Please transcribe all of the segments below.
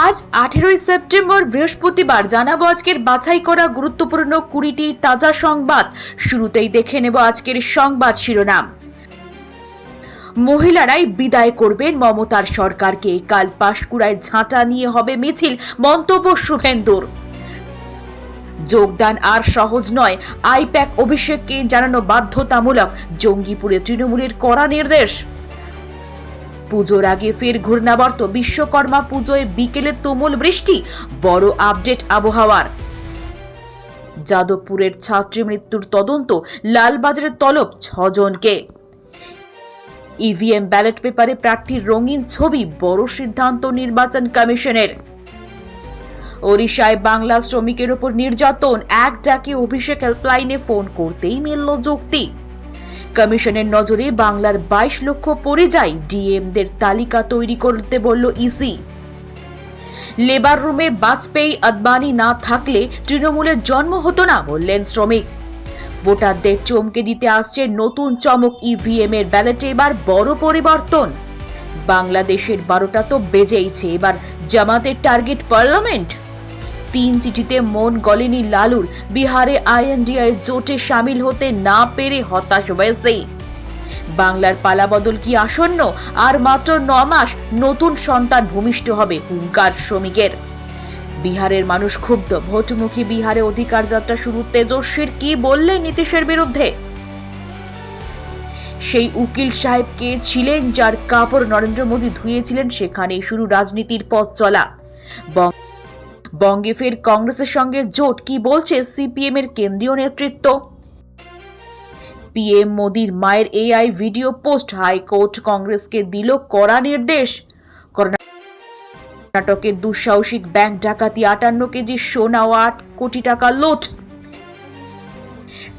আজ আঠেরোই সেপ্টেম্বর বৃহস্পতিবার জানাব আজকের বাছাই করা গুরুত্বপূর্ণ কুড়িটি তাজা সংবাদ। শুরুতেই দেখে নেব আজকের সংবাদ শিরোনাম। মহিলারাই বিদায় করবেন মমতার সরকারকে। কাল পাশকুড়ায় ঝাঁটা নিয়ে হবে মিছিল। মন্তব্য শুভেন্দুর। যোগদান আর সহজ নয়। আইপ্যাক অভিষেককে জানানো বাধ্যতামূলক। জঙ্গিপুরে তৃণমূলের কড়া নির্দেশ। পুজোর আগে ফের ঘূর্ণাবর্ত বিশ্বকর্মা পুজোয় বিকেলে তুমুল বৃষ্টি, বড় আপডেট আবহাওয়ার। যাদবপুরের ছাত্রী মৃত্যুর তদন্ত, লালবাজারের তলব ছজনকে। ইভিএম ব্যালট পেপারে প্রার্থীর রঙিন ছবি, বড় সিদ্ধান্ত নির্বাচন কমিশনের। ওড়িশায় বাংলা শ্রমিকের ওপর নির্যাতন, এক ডাকে অভিষেক হেল্পলাইনে ফোন করতেই মিলল যুক্তি। কমিশনের নজরে বাংলার বাইশ লক্ষ পরিযায়ী ডিএমদের তালিকা তৈরি করতে বলল ইসি। লেবার রুমে বাজপেয়ী, আদবানি না থাকলে তৃণমূলের জন্ম হতো না, বললেন শ্রমিক। ভোটারদের চমকে দিতে আসছে নতুন চমক ইভিএম এর ব্যালটে এবার বড় পরিবর্তন। বাংলাদেশের বারোটা তো বেজেইছে, এবার জামাতের টার্গেট পার্লামেন্ট তিন চিঠিতে মন গলেনি লালুর। বিহারে আইএনডিআই জোটে সামিল হতে না পেরে হতাশ ওয়েসি বাংলার পালাবদল কি আসন্ন? আর মাত্র ন মাস নতুন সন্তান ভূমিষ্ঠ হবে হুঙ্কার শ্রমিকের। বিহারের মানুষ ক্ষুব্ধ। ভোটমুখী বিহারে অধিকার যাত্রা শুরু। তেজস্বীর কি বললেন নীতিশের বিরুদ্ধে? সেই উকিল সাহেবকে ছিলেন যার কাপড় নরেন্দ্র মোদী ধুয়েছিলেন সেখানেই শুরু রাজনীতির পথ চলা। বঙ্গে ফের কংগ্রেসের সঙ্গে জোট। কি বলছে সিপিএম এর কেন্দ্রীয় নেতৃত্ব? পিএম মোদির মায়ের এআই ভিডিও পোস্ট, হাইকোর্ট কংগ্রেসকে দিল কড়া নির্দেশ। কর্ণাটকের দুঃসাহসিক ব্যাংক ডাকাতি আটান্ন কেজি সোনা ও আট কোটি টাকা লুট।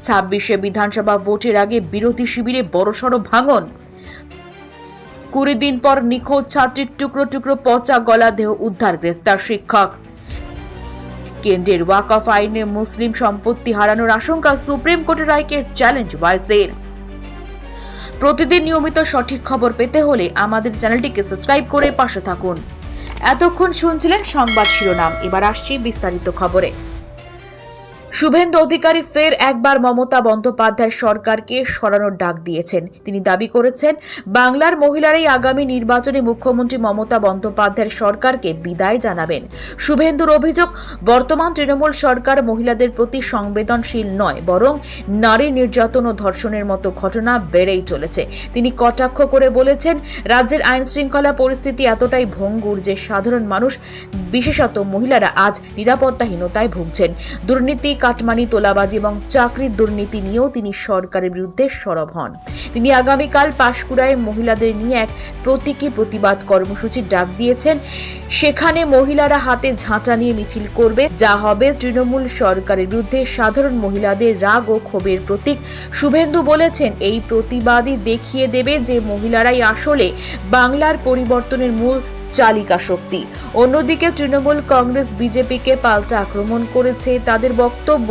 ছাব্বিশে বিধানসভা ভোটের আগে বিরোধী শিবিরে বড়সড় ভাঙন। কুড়ি দিন পর নিখোঁজ ছাত্রীর টুকরো টুকরো পচা গলা দেহ উদ্ধার, গ্রেফতার শিক্ষক। কেন্দ্রের ওয়াকফ আইনে মুসলিম সম্পত্তি হারানোর আশঙ্কা সুপ্রিম কোর্টের রায়কে চ্যালেঞ্জ ওয়াইসের প্রতিদিন নিয়মিত সঠিক খবর পেতে হলে আমাদের চ্যানেলটিকে সাবস্ক্রাইব করে পাশে থাকুন। এতক্ষণ শুনছিলেন সংবাদ শিরোনাম, এবার আসছি বিস্তারিত খবরে। শুভেন্দু অধিকারী ফের একবার মমতা বন্দ্যোপাধ্যায় সরকারকে সরানোর ডাক দিয়েছেন। তিনি দাবি করেছেন, বাংলার মহিলারাই আগামী নির্বাচনে মুখ্যমন্ত্রী মমতা বন্দ্যোপাধ্যায়ের সরকারকে বিদায় জানাবেন। শুভেন্দুর অভিযোগ, বর্তমান তৃণমূল সরকার মহিলাদের প্রতি সংবেদনশীল নয়, বরং নারী নির্যাতন ও ধর্ষণের মতো ঘটনা বেড়েই চলেছে। তিনি কটাক্ষ করে বলেছেন, রাজ্যের আইন শৃঙ্খলা পরিস্থিতি এতটাই ভঙ্গুর যে সাধারণ মানুষ, বিশেষত মহিলারা, আজ নিরাপত্তাহীনতায় ভুগছেন। দুর্নীতি কাটমানি, তোলাবাজি এবং চাকরির দুর্নীতি নিয়েও তিনি সরকারের বিরুদ্ধে সরব হন। তিনি আগামীকাল পাশকুড়ায় মহিলাদের নিয়ে এক প্রতীকী প্রতিবাদ কর্মসূচির ডাক দিয়েছেন। সেখানে মহিলারা হাতে ঝাঁটা নিয়ে মিছিল করবে। যা হবে তৃণমূল সরকারের বিরুদ্ধে সাধারণ মহিলাদের রাগ ও ক্ষোভের প্রতীক। শুভেন্দু বলেছেন, এই প্রতিবাদই দেখিয়ে দেবে যে মহিলারাই আসলে বাংলার পরিবর্তনের মূল চালিকা শক্তি। অন্যদিকে তৃণমূল কংগ্রেস বিজেপিকে পাল্টা আক্রমণ করেছে তাদের বক্তব্য।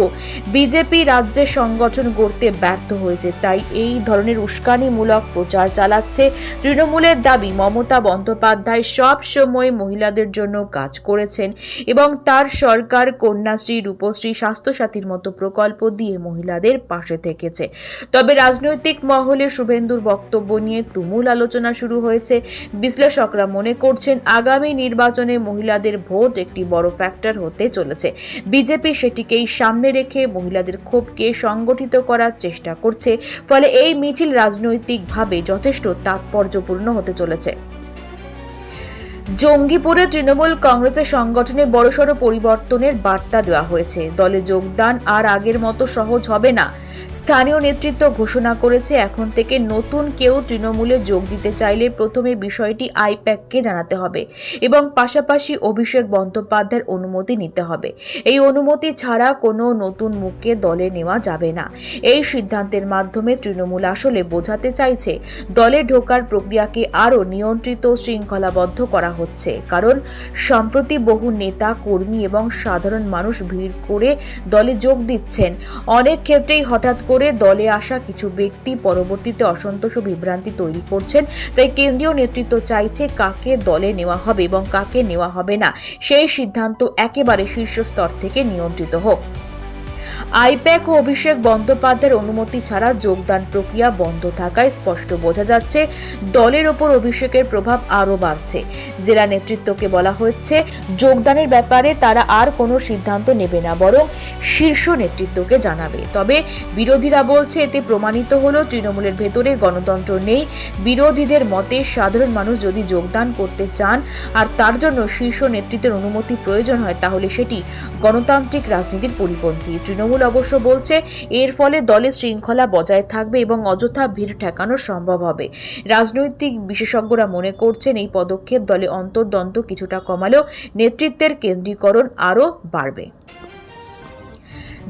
বিজেপি রাজ্যে সংগঠন গড়তে ব্যর্থ হয়েছে, তাই এই ধরনের উস্কানিমূলক প্রচার চালাচ্ছে তৃণমূলের দাবি। মমতা বন্দ্যোপাধ্যায় সব সময় মহিলাদের জন্য কাজ করেছেন এবং তার সরকার কন্যাশ্রী, রূপশ্রী, স্বাস্থ্যসাথীর মতো প্রকল্প দিয়ে মহিলাদের পাশে থেকেছে। তবে রাজনৈতিক মহলে শুভেন্দুর বক্তব্য নিয়ে তুমুল আলোচনা শুরু হয়েছে। বিশ্লেষকরা মনে করছেন আগামী নির্বাচনে মহিলাদের ভোট একটি বড় ফ্যাক্টর হতে চলেছে। বিজেপি সেটিকেই সামনে রেখে মহিলাদের ক্ষোভকে সংগঠিত করার চেষ্টা করছে। ফলে এই মিছিল রাজনৈতিকভাবে যথেষ্ট তাৎপর্যপূর্ণ হতে চলেছে। জঙ্গিপুরে তৃণমূল কংগ্রেসের সংগঠনে বড়সড় পরিবর্তনের বার্তা দেওয়া হয়েছে। দলে যোগদান আর আগের মতো সহজ হবে না। স্থানীয় নেতৃত্ব ঘোষণা করেছে, এখন থেকে নতুন কেউ তৃণমূলে যোগ দিতে চাইলে প্রথমে বিষয়টি আইপ্যাককে জানাতে হবে এবং পাশাপাশি অভিষেক বন্দ্যোপাধ্যায়ের অনুমতি নিতে হবে। এই অনুমতি ছাড়া কোনো নতুন মুখকে দলে নেওয়া যাবে না। এই সিদ্ধান্তের মাধ্যমে তৃণমূল আসলে বোঝাতে চাইছে, দলে ঢোকার প্রক্রিয়াকে আরও নিয়ন্ত্রিত শৃঙ্খলাবদ্ধ করা হচ্ছে। কারণ সম্প্রতি বহু নেতা, কর্মী এবং সাধারণ মানুষ ভিড় করে দলে যোগ দিচ্ছেন। অনেক ক্ষেত্রেই হঠাৎ করে দলে আসা কিছু ব্যক্তি পরবর্তীতে অসন্তোষ ও বিভ্রান্তি তৈরি করছেন। তাই কেন্দ্রীয় নেতৃত্ব চাইছে কাকে দলে নেওয়া হবে এবং কাকে নেওয়া হবে না। সেই সিদ্ধান্ত একেবারে শীর্ষ স্তর থেকে নিয়ন্ত্রিত হোক। আইপ্যাক ও অভিষেক বন্দ্যোপাধ্যায়ের অনুমতি ছাড়া যোগদান প্রক্রিয়া বন্ধ থাকায় স্পষ্ট বোঝা যাচ্ছে, দলের ওপর অভিষেকের প্রভাব আরও বাড়ছে। জেলা নেতৃত্বকে বলা হচ্ছে, যোগদানের ব্যাপারে তারা আর কোনো সিদ্ধান্ত নেবে না, বরং শীর্ষ নেতৃত্বকে জানাবে। তবে বিরোধীরা বলছে, এতে প্রমাণিত হলো, তৃণমূলের ভেতরে গণতন্ত্র নেই। বিরোধীদের মতে, সাধারণ মানুষ যদি যোগদান করতে চান আর তার জন্য শীর্ষ নেতৃত্বের অনুমতি প্রয়োজন হয়, তাহলে সেটি গণতান্ত্রিক রাজনীতির পরিপন্থী। তৃণমূল অবশ্য বলছে, এর ফলে দলে শৃঙ্খলা বজায় থাকবে এবং অযথা ভিড় ঠেকানো সম্ভব হবে। রাজনৈতিক বিশেষজ্ঞরা মনে করছেন, এই পদক্ষেপ দলে অন্তর্দ্বন্দ্ব কিছুটা কমালেও নেতৃত্বের কেন্দ্রীকরণ আরও বাড়বে।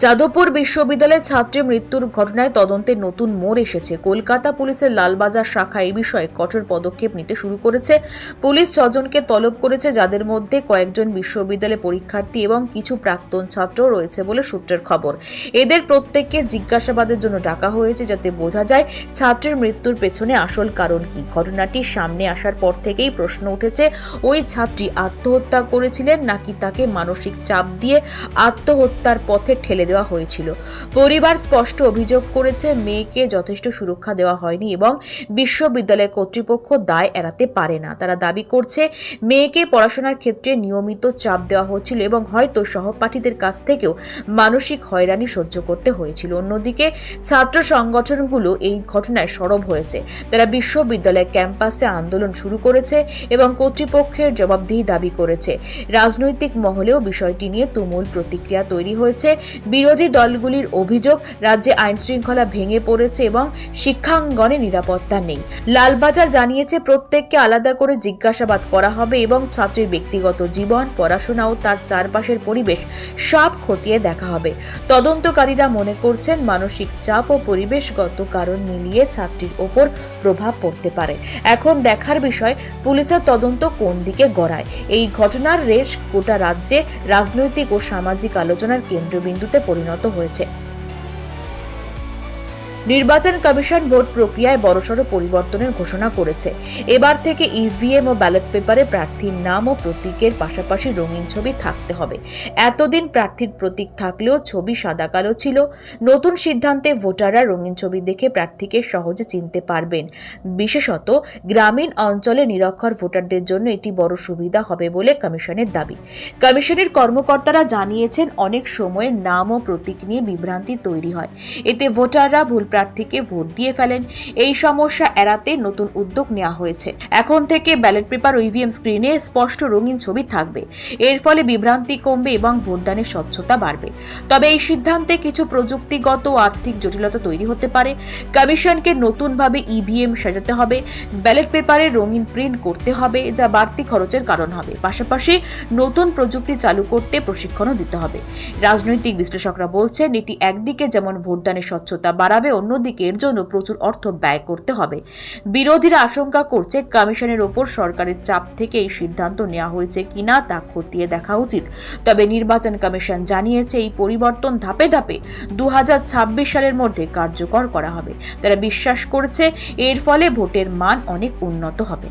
যাদবপুর বিশ্ববিদ্যালয়ের ছাত্রের মৃত্যুর ঘটনায় তদন্তের নতুন মোড় এসেছে। কলকাতা পুলিশের লালবাজার শাখা এই বিষয়ে কঠোর পদক্ষেপ নিতে শুরু করেছে। পুলিশ ছজনকে তলব করেছে, যাদের মধ্যে কয়েকজন বিশ্ববিদ্যালয় পরীক্ষার্থী এবং কিছু প্রাক্তন ছাত্র রয়েছে বলে সূত্রের খবর। এদের প্রত্যেককে জিজ্ঞাসাবাদের জন্য ডাকা হয়েছে যাতে বোঝা যায় ছাত্রের মৃত্যুর পেছনে আসল কারণ কি। ঘটনাটি সামনে আসার পর থেকেই প্রশ্ন উঠেছে, ওই ছাত্রী আত্মহত্যা করেছিলেন নাকি তাকে মানসিক চাপ দিয়ে আত্মহত্যার পথে ঠেলে দেওয়া হয়েছিল। পরিবার স্পষ্ট অভিযোগ করেছে, মেয়েকে যথেষ্ট সুরক্ষা দেওয়া হয়নি এবং বিশ্ববিদ্যালয় কর্তৃপক্ষ দায় এড়াতে পারে না। তারা দাবি করছে, মেয়েকে পড়াশোনার ক্ষেত্রে নিয়মিত চাপ দেওয়া হচ্ছিল এবং হয়তো সহপাঠীদের কাছ থেকেও মানসিক হয়রানি সহ্য করতে হয়েছিল। অন্যদিকে, ছাত্র সংগঠনগুলো এই ঘটনায় সরব হয়েছে। তারা বিশ্ববিদ্যালয় ক্যাম্পাসে আন্দোলন শুরু করেছে এবং কর্তৃপক্ষের জবাবদিহি দাবি করেছে। রাজনৈতিক মহলেও বিষয়টি নিয়ে তুমুল প্রতিক্রিয়া তৈরি হয়েছে। বিরোধী দলগুলির অভিযোগ, রাজ্যে আইন শৃঙ্খলা ভেঙে পড়েছে এবং শিক্ষাঙ্গনে নিরাপত্তা নেই। লালবাজার জানিয়েছে, প্রত্যেককে আলাদা করে জিজ্ঞাসাবাদ করা হবে এবং ছাত্রীর ব্যক্তিগত জীবন, পড়াশোনা ও তার চারপাশের পরিবেশ সব খতিয়ে দেখা হবে। তদন্তকারীরা মনে করছেন, মানসিক চাপ ও পরিবেশগত কারণ মিলিয়ে ছাত্রীর ওপর প্রভাব পড়তে পারে। এখন দেখার বিষয়, পুলিশের তদন্ত কোন দিকে গড়ায়? এই ঘটনার রেশ গোটা রাজ্যে রাজনৈতিক ও সামাজিক আলোচনার কেন্দ্রবিন্দুতে পরিণত হয়েছে। নির্বাচন কমিশন ভোট প্রক্রিয়ায় বড়সড় পরিবর্তনের ঘোষণা করেছে। এবার থেকে ইভিএম ও ব্যালট পেপারে প্রার্থীর নাম ও প্রতীকের পাশাপাশি রঙিন ছবি থাকতে হবে। এতদিন প্রার্থীর প্রতীক থাকলেও ছবি সাদা কালো ছিল। নতুন সিদ্ধান্তে ভোটাররা রঙিন ছবি দেখে প্রার্থীকে সহজে চিনতে পারবেন। বিশেষত গ্রামীণ অঞ্চলে নিরক্ষর ভোটারদের জন্য এটি বড় সুবিধা হবে বলে কমিশনের দাবি। কমিশনের কর্মকর্তারা জানিয়েছেন, অনেক সময় নাম ও প্রতীক নিয়ে বিভ্রান্তি তৈরি হয়। এতে ভোটাররা ভুল প্রার্থীকে ভোট দিয়ে ফেলেন। এই সমস্যা এড়াতে নতুন উদ্যোগ নেওয়া হয়েছে। এখন থেকে ব্যালট পেপার ইভিএম স্ক্রিনে স্পষ্ট রঙিন ছবি থাকবে। এর ফলে বিভ্রান্তি কমবে এবং ভোটদানের স্বচ্ছতা বাড়বে। তবে এই সিদ্ধান্তে কিছু প্রযুক্তিগত আর্থিক জটিলতা তৈরি হতে পারে। কমিশনকে নতুনভাবে ইভিএম সাজাতে হবে। ব্যালট পেপারে রঙিন প্রিন্ট করতে হবে, যা বাড়তি খরচের কারণ হবে। পাশাপাশি নতুন প্রযুক্তি চালু করতে প্রশিক্ষণও দিতে হবে। রাজনৈতিক বিশ্লেষকরা বলছেন, এটি একদিকে যেমন ভোটদানের স্বচ্ছতা বাড়াবে অন্যদিকে এর জন্য প্রচুর অর্থ ব্যয় করতে হবে। বিরোধীরা আশঙ্কা করছে কমিশনের ওপর সরকারের চাপ থেকে এই সিদ্ধান্ত নেওয়া হয়েছে কিনা তা খতিয়ে দেখা উচিত। তবে নির্বাচন কমিশন জানিয়েছে, এই পরিবর্তন ধাপে ধাপে দু হাজার ছাব্বিশ সালের মধ্যে কার্যকর করা হবে। তারা বিশ্বাস করছে, এর ফলে ভোটের মান অনেক উন্নত হবে।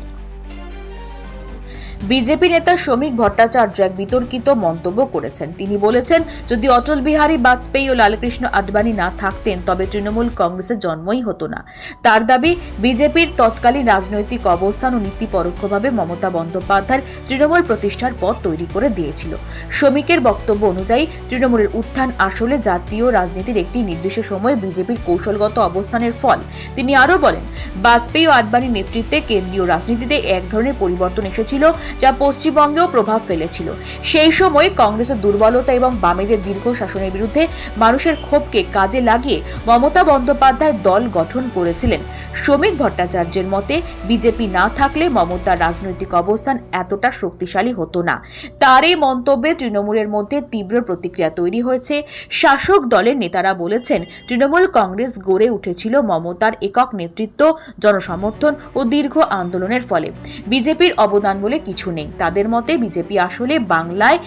বিজেপি নেতা শ্রমিক ভট্টাচার্য এক বিতর্কিত মন্তব্য করেছেন। তিনি বলেছেন, যদি অটল বিহারী বাজপেয়ী ও লালকৃষ্ণ আডবাণী না থাকতেন, তবে তৃণমূল কংগ্রেসের জন্মই হতো না। তার দাবি, বিজেপির তৎকালীন রাজনৈতিক অবস্থান ও নীতি পরোক্ষভাবে মমতা বন্দ্যোপাধ্যায়ের তৃণমূল প্রতিষ্ঠার পথ তৈরি করে দিয়েছিল। শ্রমিকের বক্তব্য অনুযায়ী, তৃণমূলের উত্থান আসলে জাতীয় রাজনীতির একটি নির্দিষ্ট সময়ে বিজেপির কৌশলগত অবস্থানের ফল। তিনি আরও বলেন, বাজপেয়ী ও আডবাণীর নেতৃত্বে কেন্দ্রীয় রাজনীতিতে এক ধরনের পরিবর্তন এসেছিল। যা পশ্চিমবঙ্গেও প্রভাব ফেলেছিল। সেই সময় কংগ্রেসের দুর্বলতা এবং বামেদের দীর্ঘ শাসনের বিরুদ্ধে মানুষের ক্ষোভকে কাজে লাগিয়ে মমতা বন্দ্যোপাধ্যায় দল গঠন করেছিলেন। শ্রমিক ভট্টাচার্যের মতে, বিজেপি না থাকলে মমতার রাজনৈতিক অবস্থান এতটা শক্তিশালী হতো না। তার এই মন্তব্যে তৃণমূলের মধ্যে তীব্র প্রতিক্রিয়া তৈরি হয়েছে। শাসক দলের নেতারা বলেছেন, তৃণমূল কংগ্রেস গড়ে উঠেছিল মমতার একক নেতৃত্ব, জনসমর্থন ও দীর্ঘ আন্দোলনের ফলে। বিজেপির অবদান বলে কিছু কিছু নেই। তাদের মতে বিজেপি আসলে বাংলায়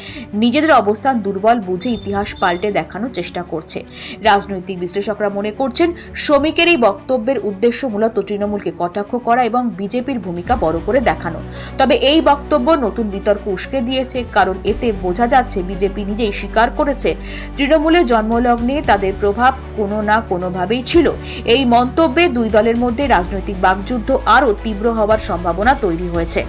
নিজেদের অবস্থান দুর্বল বুঝে ইতিহাস পাল্টে দেখানোর চেষ্টা করছে। রাজনৈতিক বিশ্লেষকরা মনে করছেন, শ্রমিকের এই বক্তব্যের উদ্দেশ্য মূলত তৃণমূলকে কটাক্ষ করা এবং বিজেপির ভূমিকা বড় করে দেখানো। তবে এই বক্তব্য নতুন বিতর্ক উস্কে দিয়েছে, কারণ এতে বোঝা যাচ্ছে বিজেপি নিজেই স্বীকার করেছে, তৃণমূলের জন্মলগ্নে তাদের প্রভাব কোনো না কোনোভাবেই ছিল। এই মন্তব্যে দুই দলের মধ্যে রাজনৈতিক বাকযুদ্ধ আরও তীব্র হওয়ার সম্ভাবনা তৈরি হয়েছে।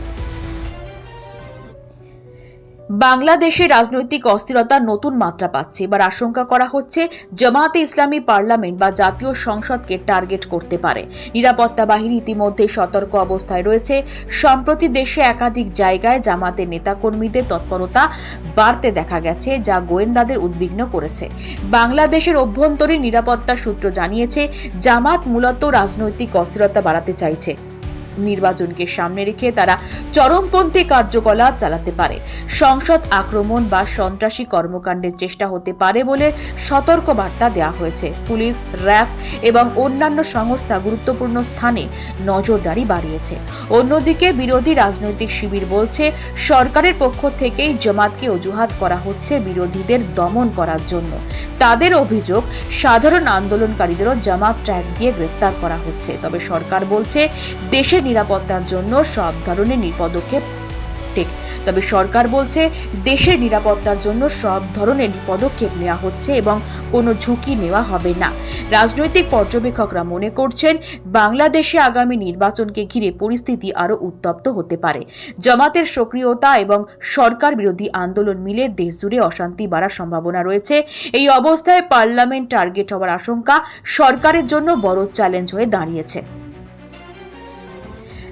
বাংলাদেশে রাজনৈতিক অস্থিরতা নতুন মাত্রা পাচ্ছে। এবার আশঙ্কা করা হচ্ছে জামায়াতে ইসলামী পার্লামেন্ট বা জাতীয় সংসদকে টার্গেট করতে পারে। নিরাপত্তা বাহিনী ইতিমধ্যে সতর্ক অবস্থায় রয়েছে। সম্প্রতি দেশে একাধিক জায়গায় জামাতের নেতাকর্মীদের তৎপরতা বাড়তে দেখা গেছে, যা গোয়েন্দাদের উদ্বিগ্ন করেছে। বাংলাদেশের অভ্যন্তরীণ নিরাপত্তা সূত্র জানিয়েছে, জামাত মূলত রাজনৈতিক অস্থিরতা বাড়াতে চাইছে। নির্বাচনকে সামনে রেখে তারা চরমপন্থী কার্যকলাপ চালাতে পারে। সংসদ আক্রমণ বা সন্ত্রাসী কর্মকাণ্ডের চেষ্টা হতে পারে বলে সতর্ক বার্তা দেওয়া হয়েছে। পুলিশ, র্যাফ এবং অন্যান্য সংস্থা গুরুত্বপূর্ণ স্থানে নজরদারি বাড়িয়েছে। অন্যদিকে বিরোধী রাজনৈতিক শিবির বলছে, সরকারের পক্ষ থেকেই জামাতকে অজুহাত করা হচ্ছে বিরোধীদের দমন করার জন্য। তাদের অভিযোগ, সাধারণ আন্দোলনকারীদেরও জামাত ট্র্যাক দিয়ে গ্রেপ্তার করা হচ্ছে। তবে সরকার বলছে, দেশের নিরাপত্তার জন্য সব ধরনের পদক্ষেপ ঠিক তবে সরকার বলছে দেশের নিরাপত্তার জন্য সব ধরনের পদক্ষেপ নেওয়া হচ্ছে এবং কোনো ঝুঁকি নেওয়া হবে না। রাজনৈতিক পর্যবেক্ষকরা মনে করছেন বাংলাদেশে আগামী নির্বাচনকে ঘিরে পরিস্থিতি আরও উত্তপ্ত হতে পারে। জামাতের সক্রিয়তা এবং সরকার বিরোধী আন্দোলন মিলে দেশজুড়ে অশান্তি বাড়ার সম্ভাবনা রয়েছে। এই অবস্থায় পার্লামেন্ট টার্গেট হওয়ার আশঙ্কা সরকারের জন্য বড় চ্যালেঞ্জ হয়ে দাঁড়িয়েছে।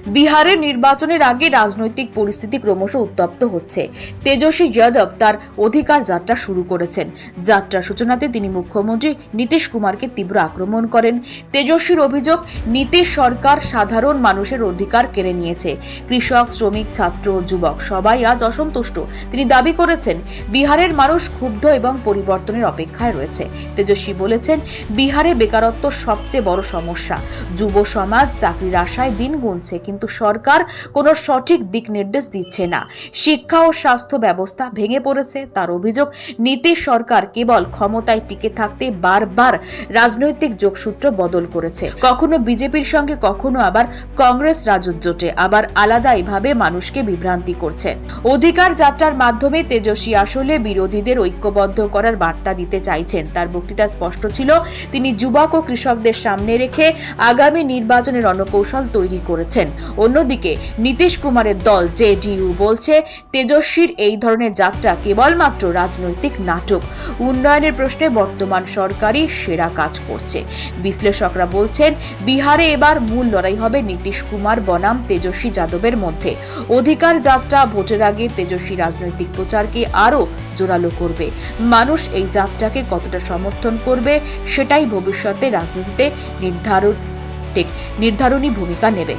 বিহারের নির্বাচনের আগে রাজনৈতিক পরিস্থিতি ক্রমশ উত্তপ্ত হচ্ছে। তেজস্বী যাদব তার অধিকার যাত্রা শুরু করেছেন। যাত্রার সূচনাতে তিনি মুখ্যমন্ত্রী নীতিশ কুমারকে তীব্র আক্রমণ করেন। তেজস্বীর অভিযোগ, নীতিশ সরকার সাধারণ মানুষের অধিকার কেড়ে নিয়েছে। কৃষক, শ্রমিক, ছাত্র, যুবক সবাই আজ অসন্তুষ্ট। তিনি দাবি করেছেন, বিহারের মানুষ ক্ষুব্ধ এবং পরিবর্তনের অপেক্ষায় রয়েছে। তেজস্বী বলেছেন, বিহারে বেকারত্ব সবচেয়ে বড় সমস্যা। যুব সমাজ চাকরির আশায় দিন গুনছে কিন্তু সরকার কোনো সঠিক দিক নির্দেশ দিচ্ছে না। শিক্ষা ও স্বাস্থ্য ব্যবস্থা ভেঙে পড়েছে, তার অভিযোগ নীতিশ সরকার কেবল ক্ষমতায় টিকে থাকতে বারবার রাজনৈতিক যোগসূত্র বদল করেছে। কখনো বিজেপির সঙ্গে, কখনো আবার কংগ্রেস রাজত জোটে, আবার আলাদাইভাবে মানুষকে বিভ্রান্তি করছে। অধিকার যাত্রার মাধ্যমে তেজস্বী আসলে বিরোধীদের ঐক্যবদ্ধ করার বার্তা দিতে চাইছেন। তার বক্তৃতা স্পষ্ট ছিল, তিনি যুবক ও কৃষকদের সামনে রেখে আগামী নির্বাচনের রণকৌশল তৈরি করেছেন। অন্যদিকে নীতিশ কুমারের দল জেডিইউ বলছে, তেজস্বীর এই ধরনের যাত্রা কেবলমাত্র রাজনৈতিক নাটক। উন্নয়নের প্রশ্নে বর্তমান সরকারই সেরা কাজ করছে। বিশ্লেষকরা বলছেন, বিহারে এবার মূল লড়াই হবে নীতিশ কুমার, বনাম, তেজস্বী যাদবের মধ্যে। অধিকার যাত্রা ভোটের আগে তেজস্বী রাজনৈতিক প্রচারকে আরও জোরালো করবে। মানুষ এই যাত্রাকে কতটা সমর্থন করবে, সেটাই ভবিষ্যতে রাজনীতিতে নির্ধারণ নির্ধারণী ভূমিকা নেবে।